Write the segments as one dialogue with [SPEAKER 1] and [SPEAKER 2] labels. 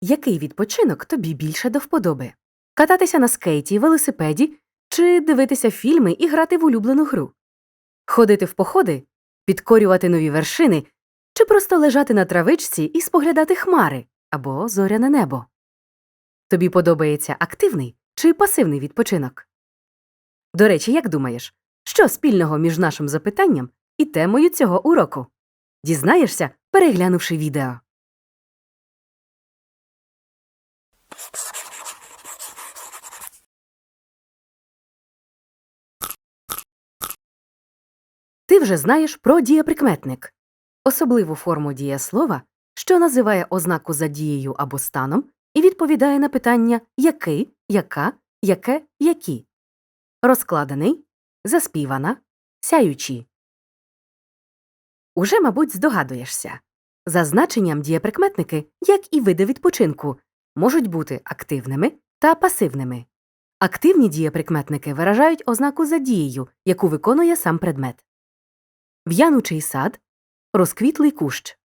[SPEAKER 1] Який відпочинок тобі більше до вподоби? Кататися на скейті, велосипеді чи дивитися фільми і грати в улюблену гру? Ходити в походи, підкорювати нові вершини чи просто лежати на травичці і споглядати хмари або зоряне небо? Тобі подобається активний чи пасивний відпочинок? До речі, як думаєш, що спільного між нашим запитанням і темою цього уроку? Дізнаєшся, переглянувши відео. Ти вже знаєш про дієприкметник особливу форму дієслова, що називає ознаку за дією або станом і відповідає на питання який, яка, яке, які. Розкладений, заспівана, сяючі. Уже, мабуть, здогадуєшся. За значенням дієприкметники, як і види відпочинку, можуть бути активними та пасивними. Активні дієприкметники виражають ознаку за дією, яку виконує сам предмет. В'янучий сад, розквітлий кущ.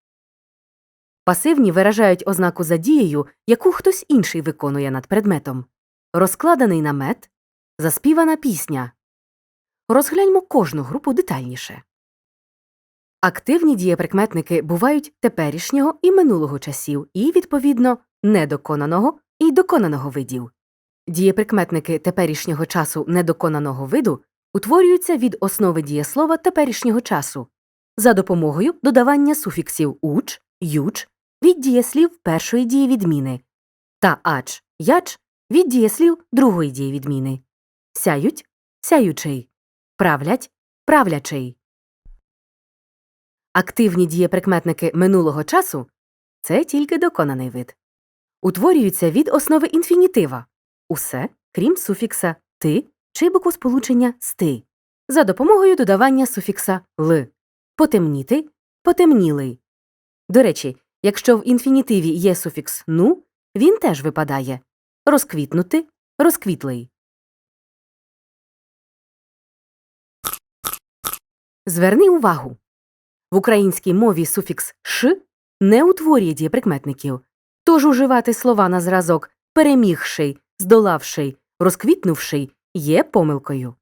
[SPEAKER 1] Пасивні виражають ознаку за дією, яку хтось інший виконує над предметом. Розкладений намет, заспівана пісня. Розгляньмо кожну групу детальніше. Активні дієприкметники бувають теперішнього і минулого часів і, відповідно, недоконаного і доконаного видів. Дієприкметники теперішнього часу недоконаного виду утворюються від основи дієслова теперішнього часу за допомогою додавання суфіксів уч, юч від дієслів першої дієвідміни та ач, яч від дієслів другої дієвідміни. Сяють сяючий, правлять правлячий. Активні дієприкметники минулого часу це тільки доконаний вид. Утворюються від основи інфінітива усе, крім суфікса ти чи буквосполучення сти за допомогою додавання суфікса л. Потемніти потемнілий. До речі, якщо в інфінітиві є суфікс ну, він теж випадає розквітнути розквітлий. Зверни увагу. В українській мові суфікс ш не утворює дієприкметників, тож уживати слова на зразок перемігший, здолавший, розквітнувший є помилкою.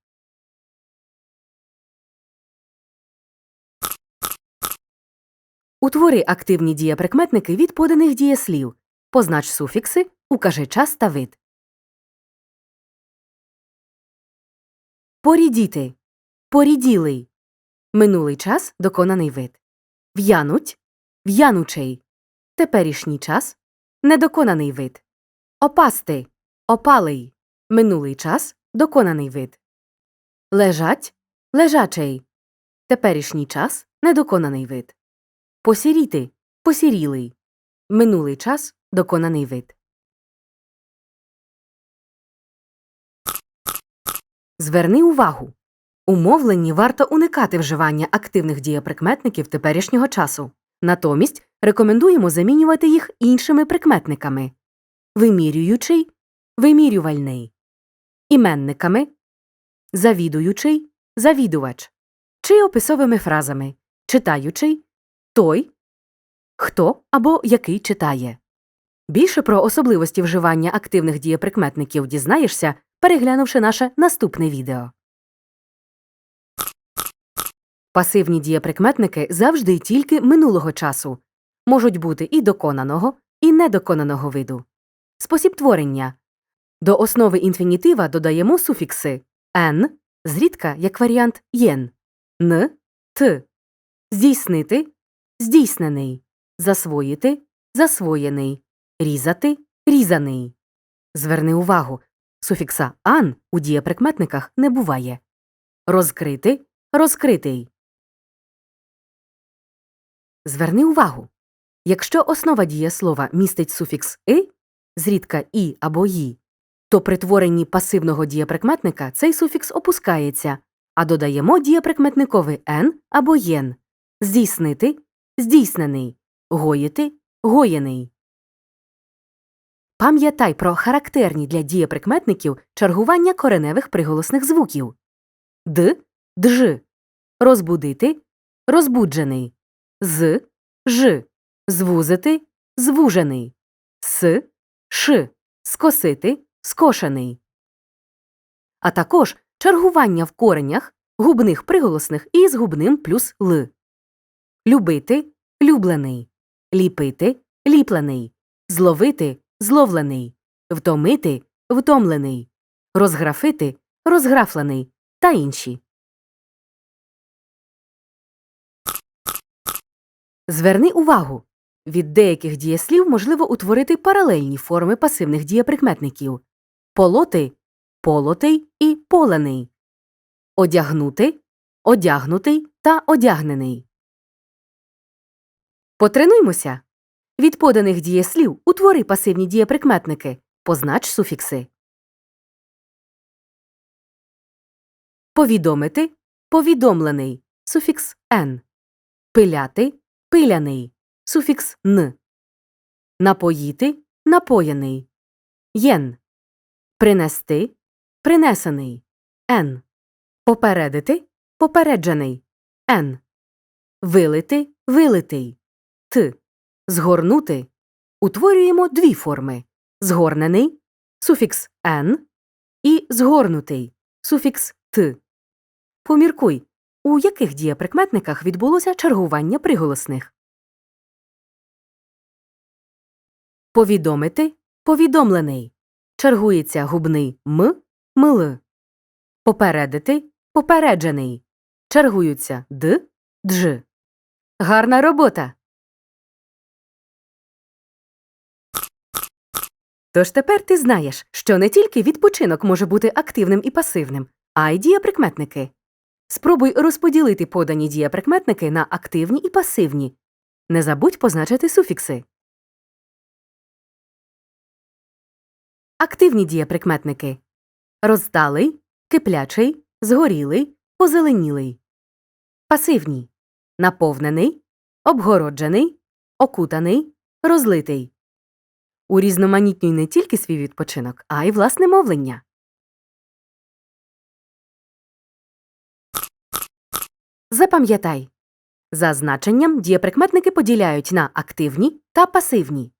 [SPEAKER 1] Утвори активні дієприкметники від поданих дієслів. Познач суфікси, укажи час та вид. Порідіти. Поріділий. Минулий час доконаний вид. В'януть. В'янучий. Теперішній час недоконаний вид. Опасти. Опалий. Минулий час доконаний вид. Лежать. Лежачий. Теперішній час недоконаний вид. Посіріти. Посірілий. Минулий час доконаний вид. Зверни увагу. У мовленні варто уникати вживання активних дієприкметників теперішнього часу. Натомість рекомендуємо замінювати їх іншими прикметниками вимірюючий, вимірювальний, іменниками, завідуючий, завідувач чи описовими фразами читаючий, той, хто або який читає. Більше про особливості вживання активних дієприкметників дізнаєшся, переглянувши наше наступне відео. Пасивні дієприкметники завжди тільки минулого часу, можуть бути і доконаного, і недоконаного виду. Спосіб творення до основи інфінітива додаємо суфікси «н», зрідка як варіант «єн», «н», «т», здійснити, здійснений, засвоїти, засвоєний, різати, різаний. Зверни увагу, суфікса «ан» у дієприкметниках не буває. Розкрити, розкритий. Зверни увагу. Якщо основа дієслова містить суфікс «и», зрідка «і» або «ї», то при творенні пасивного дієприкметника цей суфікс опускається, а додаємо дієприкметниковий «н» або «єн» здійснити, здійснений, гоїти, гоєний. Пам'ятай про характерні для дієприкметників чергування кореневих приголосних звуків. Д, дж, розбудити, розбуджений, з, ж, звузити, звужений. с, ш, скосити, скошений. А також чергування в коренях губних приголосних із губним плюс л. Любити люблений, ліпити ліплений, зловити зловлений, втомити втомлений, розграфити розграфлений та інші. Зверни увагу. Від деяких дієслів можливо утворити паралельні форми пасивних дієприкметників полоти полотий і полений, одягнути одягнутий та одягнений. Потренуймося. Від поданих дієслів утвори пасивні дієприкметники. Познач суфікси. Повідомити повідомлений суфікс н. Пиляти пиляний суфікс н. Напоїти напоєний єн. Принести принесений н. Попередити попереджений н. Вилити вилитий т. Згорнути утворюємо дві форми згорнений суфікс н і згорнутий суфікс т. Поміркуй, у яких дієприкметниках відбулося чергування приголосних. Повідомити повідомлений. Чергується губний м мл. Попередити попереджений. Чергуються д дж. Гарна робота. Тож тепер ти знаєш, що не тільки відпочинок може бути активним і пасивним, а й дієприкметники. Спробуй розподілити подані дієприкметники на активні і пасивні. Не забудь позначити суфікси. Активні дієприкметники розталий, киплячий, згорілий, позеленілий. Пасивні наповнений, обгороджений, окутаний, розлитий. Урізноманітнюй не тільки свій відпочинок, а й власне мовлення. Запам'ятай. За значенням дієприкметники поділяють на активні та пасивні.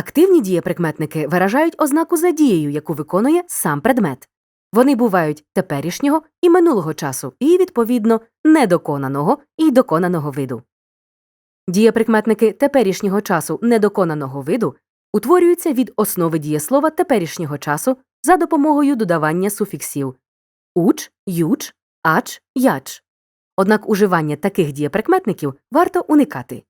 [SPEAKER 1] Активні дієприкметники виражають ознаку за дією, яку виконує сам предмет. Вони бувають теперішнього і минулого часу, і, відповідно, недоконаного і доконаного виду. Дієприкметники теперішнього часу недоконаного виду утворюються від основи дієслова теперішнього часу за допомогою додавання суфіксів уч, юч, ач, яч. Однак уживання таких дієприкметників варто уникати.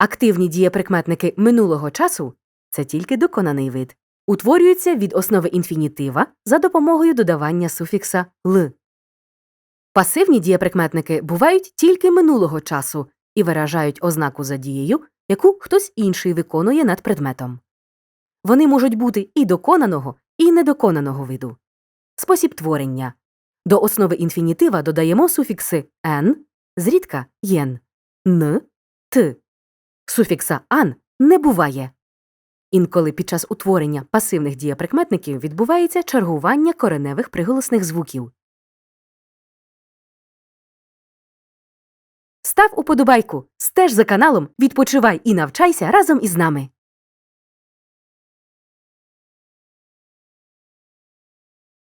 [SPEAKER 1] Активні дієприкметники минулого часу це тільки доконаний вид, утворюються від основи інфінітива за допомогою додавання суфікса л. Пасивні дієприкметники бувають тільки минулого часу і виражають ознаку за дією, яку хтось інший виконує над предметом. Вони можуть бути і доконаного, і недоконаного виду. Спосіб творення. До основи інфінітива додаємо суфікси «н», зрідка «єн», «н», «т». Суфікса «ан» не буває. Інколи під час утворення пасивних дієприкметників відбувається чергування кореневих приголосних звуків. Став уподобайку, стеж за каналом, відпочивай і навчайся разом із нами.